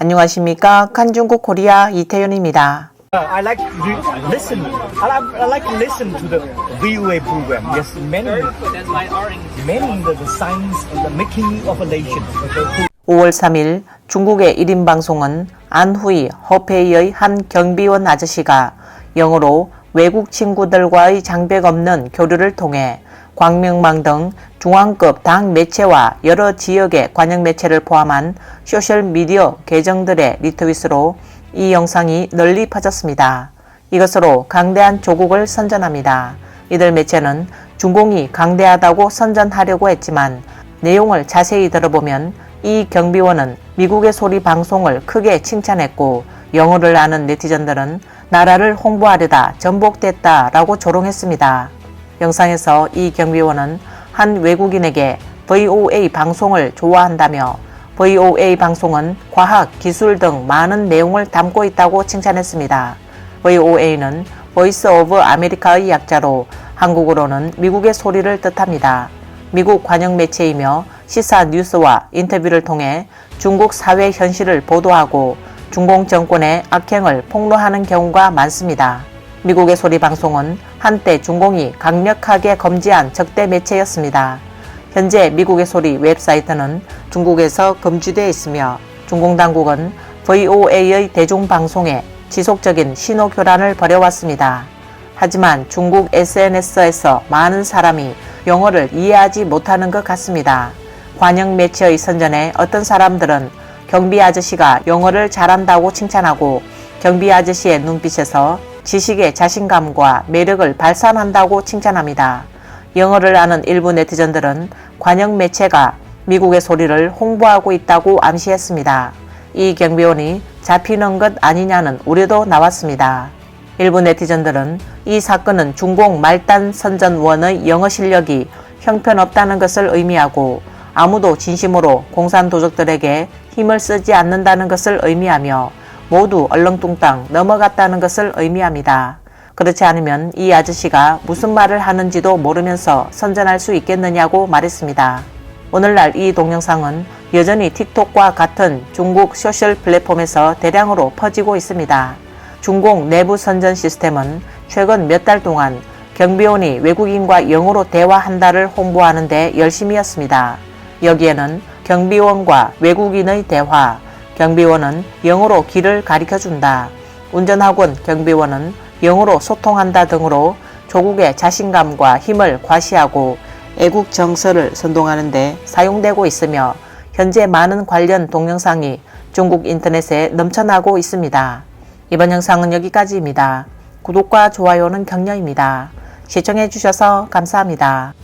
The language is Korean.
안녕하십니까. 칸중국 코리아 이태윤입니다. Uh, I like to listen. I like, to listen to the VOA program. Yes, many, many the, the science and the making of a nation. Okay. 5월 3일 중국의 1인 방송은 안후이 허페이의 한 경비원 아저씨가 영어로 외국 친구들과의 장벽 없는 교류를 통해 광명망 등 중앙급 당 매체와 여러 지역의 관영 매체를 포함한 소셜 미디어 계정들의 리트윗으로 이 영상이 널리 퍼졌습니다. 이것으로 강대한 조국을 선전합니다. 이들 매체는 중공이 강대하다고 선전하려고 했지만 내용을 자세히 들어보면 이 경비원은 미국의 소리 방송을 크게 칭찬했고 영어를 아는 네티즌들은 나라를 홍보하려다 전복됐다라고 조롱했습니다. 영상에서 이 경비원은 한 외국인에게 VOA 방송을 좋아한다며 VOA 방송은 과학, 기술 등 많은 내용을 담고 있다고 칭찬했습니다. VOA는 Voice of America의 약자로 한국어로는 미국의 소리를 뜻합니다. 미국 관영 매체이며 시사 뉴스와 인터뷰를 통해 중국 사회 현실을 보도하고 중공 정권의 악행을 폭로하는 경우가 많습니다. 미국의 소리 방송은 한때 중공이 강력하게 검지한 적대 매체였습니다. 현재 미국의 소리 웹사이트는 중국에서 금지되어 있으며 중공 당국은 VOA의 대중방송에 지속적인 신호 교란을 벌여왔습니다. 하지만 중국 SNS에서 많은 사람이 영어를 이해하지 못하는 것 같습니다. 관영 매체의 선전에 어떤 사람들은 경비 아저씨가 영어를 잘한다고 칭찬하고 경비 아저씨의 눈빛에서 지식의 자신감과 매력을 발산한다고 칭찬합니다. 영어를 아는 일부 네티즌들은 관영 매체가 미국의 소리를 홍보하고 있다고 암시했습니다. 이 경비원이 잡히는 것 아니냐는 우려도 나왔습니다. 일부 네티즌들은 이 사건은 중공 말단 선전원의 영어 실력이 형편없다는 것을 의미하고 아무도 진심으로 공산 도적들에게 힘을 쓰지 않는다는 것을 의미하며 모두 얼렁뚱땅 넘어갔다는 것을 의미합니다. 그렇지 않으면 이 아저씨가 무슨 말을 하는지도 모르면서 선전할 수 있겠느냐고 말했습니다. 오늘날 이 동영상은 여전히 틱톡과 같은 중국 소셜 플랫폼에서 대량으로 퍼지고 있습니다. 중공 내부 선전 시스템은 최근 몇 달 동안 경비원이 외국인과 영어로 대화한다를 홍보하는데 열심이었습니다. 여기에는 경비원과 외국인의 대화, 경비원은 영어로 길을 가리켜 준다. 운전학원 경비원은 영어로 소통한다 등으로 조국의 자신감과 힘을 과시하고 애국 정서를 선동하는데 사용되고 있으며 현재 많은 관련 동영상이 중국 인터넷에 넘쳐나고 있습니다. 이번 영상은 여기까지입니다. 구독과 좋아요는 격려입니다. 시청해 주셔서 감사합니다.